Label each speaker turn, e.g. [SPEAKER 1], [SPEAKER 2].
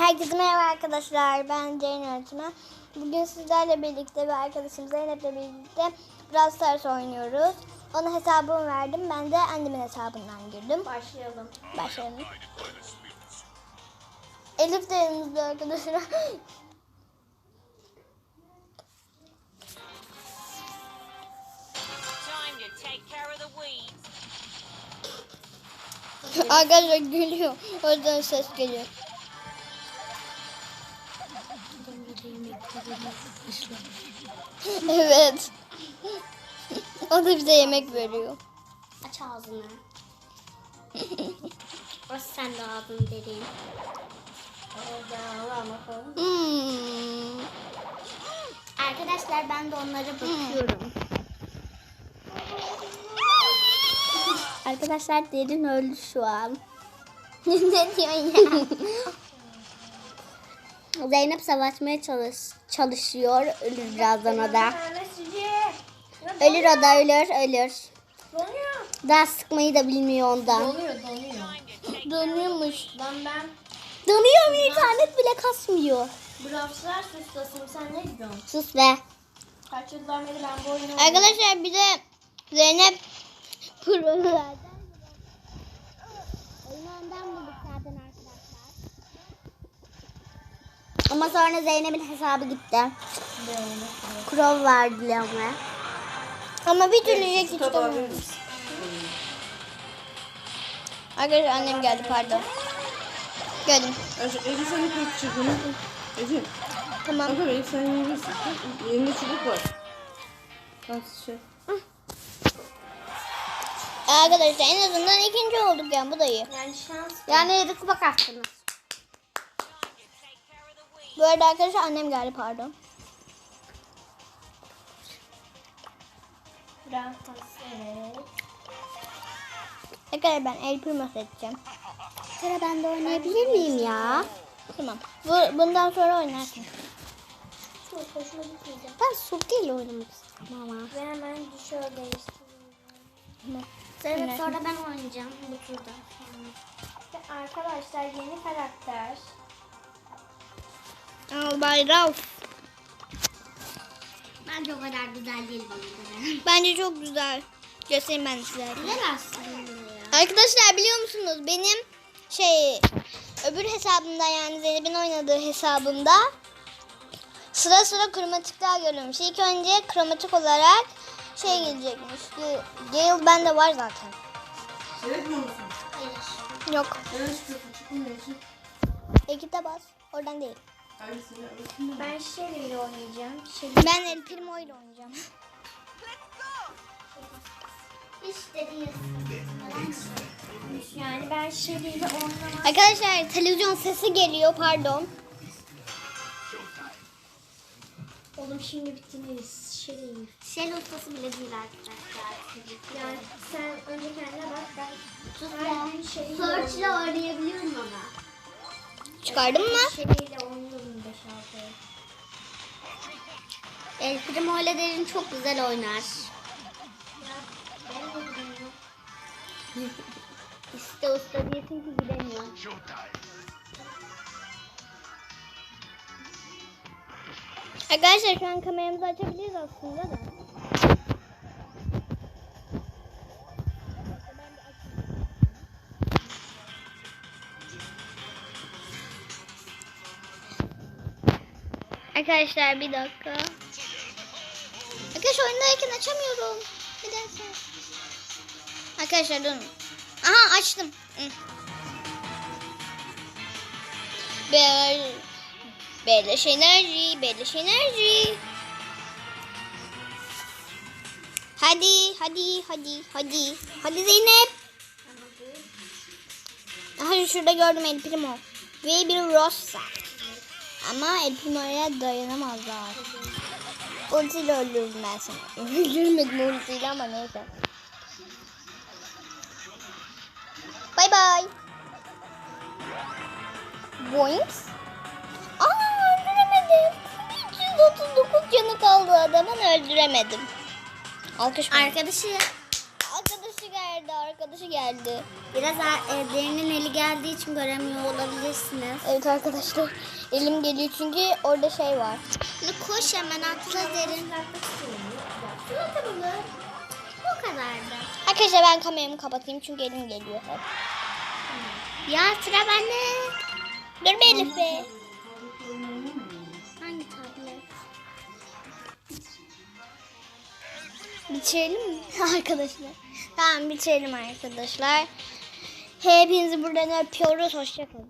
[SPEAKER 1] Herkese merhaba arkadaşlar. Ben Ceylan öğretmen. Bugün sizlerle birlikte ve arkadaşım Zeynep'le birlikte Brawl Stars oynuyoruz. Ona hesabımı verdim. Ben de annemin hesabından girdim.
[SPEAKER 2] Başlayalım.
[SPEAKER 1] Başlayalım. Elif de yanımızda arkadaşlar. Arkadaşlar gülüyor. O yüzden ses geliyor. Evet. o da bize yemek veriyor.
[SPEAKER 2] Aç ağzını. Bas sen de ağzını derin.
[SPEAKER 1] Hmm.
[SPEAKER 2] Arkadaşlar ben de onlara bakıyorum. Arkadaşlar derin öldü şu an.
[SPEAKER 1] ne diyorsun ya?
[SPEAKER 2] Zeynep savaşmaya çalış çalışıyor. Ölür birazdan o da. Ölür o da ölür ölür. Daha sıkmayı da bilmiyor ondan.
[SPEAKER 3] Donuyor donuyor.
[SPEAKER 1] Donuyormuş.
[SPEAKER 3] Lan ben
[SPEAKER 2] Donuyor mu? İnternet bile kasmıyor.
[SPEAKER 3] Brawl Stars ustasıyım sen ne diyorsun?
[SPEAKER 2] Sus be.
[SPEAKER 3] Kaç yıldan beri ben bu oyunu.
[SPEAKER 1] Arkadaşlar bir de Zeynep prolardan
[SPEAKER 2] Oyundan bulduk Ama sonra Zeynep'in hesabı gitti. Crow vardı Leon'a.
[SPEAKER 1] ama bir türlü hiç çıkamıyorum. Arkadaşlar annem geldi pardon. Geldim.
[SPEAKER 4] Ece sen hep yok çubuğunu. Ece.
[SPEAKER 1] Tamam.
[SPEAKER 4] Kanka benim sen yiyebilirsin. Yerinde çubuk var. Al şey.
[SPEAKER 1] Arkadaşlar en azından ikinci olduk yani bu da iyi.
[SPEAKER 3] Yani şans.
[SPEAKER 2] Yani kupa kastınız.
[SPEAKER 1] Bu arada arkadaşlar annem geldi pardon. Arkadaşlar ben El Primo seçeceğim.
[SPEAKER 2] Sıra ben de oynayabilir miyim ya?
[SPEAKER 1] Tamam. Bu, bundan sonra oynarsın.
[SPEAKER 2] Ben Suki ile oynamak istiyorum ama.
[SPEAKER 3] Ve hemen düşüyor değiştireyim.
[SPEAKER 1] Tamam.
[SPEAKER 2] Evet sonra ben oynayacağım bu turda.
[SPEAKER 3] Arkadaşlar yeni karakter.
[SPEAKER 1] Al Bay Rauf.
[SPEAKER 2] Bence o kadar güzel değil bana göre.
[SPEAKER 1] Bence çok güzel. Göstereyim ben size.
[SPEAKER 2] Güzel aslında ya.
[SPEAKER 1] Arkadaşlar biliyor musunuz benim şey öbür hesabımda yani Zeynep'in oynadığı hesabımda sıra sıra kromatikler görüyormuş. İlk önce kromatik olarak şey gelecekmiş. Ge- Gale bende var zaten.
[SPEAKER 4] Seyretmiyor musun?
[SPEAKER 2] Hayır.
[SPEAKER 1] Yok.
[SPEAKER 4] Evet musun?
[SPEAKER 1] Ekipte bas. Oradan değil.
[SPEAKER 4] Hangisini alırsın?
[SPEAKER 3] Ben Shelly ile oynayacağım. Shelly.
[SPEAKER 1] Ben El Primo ile oynayacağım.
[SPEAKER 2] İstediğiniz.
[SPEAKER 3] Yani ben Shelly ile oynamak
[SPEAKER 1] Arkadaşlar televizyon sesi geliyor pardon.
[SPEAKER 3] Oğlum şimdi bittiniz. Shelly.
[SPEAKER 2] Şel ustası bile değil arkadaşlar.
[SPEAKER 3] Yani sen önce kendine bak ben
[SPEAKER 2] Sus
[SPEAKER 3] her gün
[SPEAKER 2] be.
[SPEAKER 3] Shelly ile
[SPEAKER 2] Search ile oynayabiliyorum ama.
[SPEAKER 1] Çıkardın mı?
[SPEAKER 3] Shelly
[SPEAKER 2] El Primo ile derin çok güzel oynar. İşte usta diyesin ki gidemiyor.
[SPEAKER 1] Arkadaşlar şu an kameramızı açabiliriz aslında da. Arkadaşlar bir dakika. Oyundayken açamıyorum. Dakika. Arkadaşlar durun. Aha açtım. Hı. Be Beleş enerji, beleş enerji. Hadi, hadi, hadi, hadi. Hadi Zeynep. Aha şurada gördüm El Primo. Ve bir Rosa. Ama El Primo'ya dayanamazlar. Ultiyle öldürdüm ben seni. Öldürmedim ultiyle ama neyse. Bay bay. Boings. Aa öldüremedim. 339 canı kaldı adamın öldüremedim. Alkış.
[SPEAKER 2] Arkadaşı
[SPEAKER 1] Arkadaşı geldi.
[SPEAKER 2] Biraz e, derinin eli geldiği için göremiyor olabilirsiniz.
[SPEAKER 1] Evet arkadaşlar elim geliyor çünkü orada şey var.
[SPEAKER 2] Şimdi koş hemen atla derin. Bu kadardı.
[SPEAKER 1] Arkadaşlar ben kameramı kapatayım çünkü elim geliyor hep.
[SPEAKER 2] Ya sıra bende.
[SPEAKER 1] Dur be Elif be.
[SPEAKER 2] Hangi tablet?
[SPEAKER 1] Bitirelim mi arkadaşlar? Tamam bitirelim arkadaşlar. Hepinizi buradan öpüyoruz. Hoşçakalın.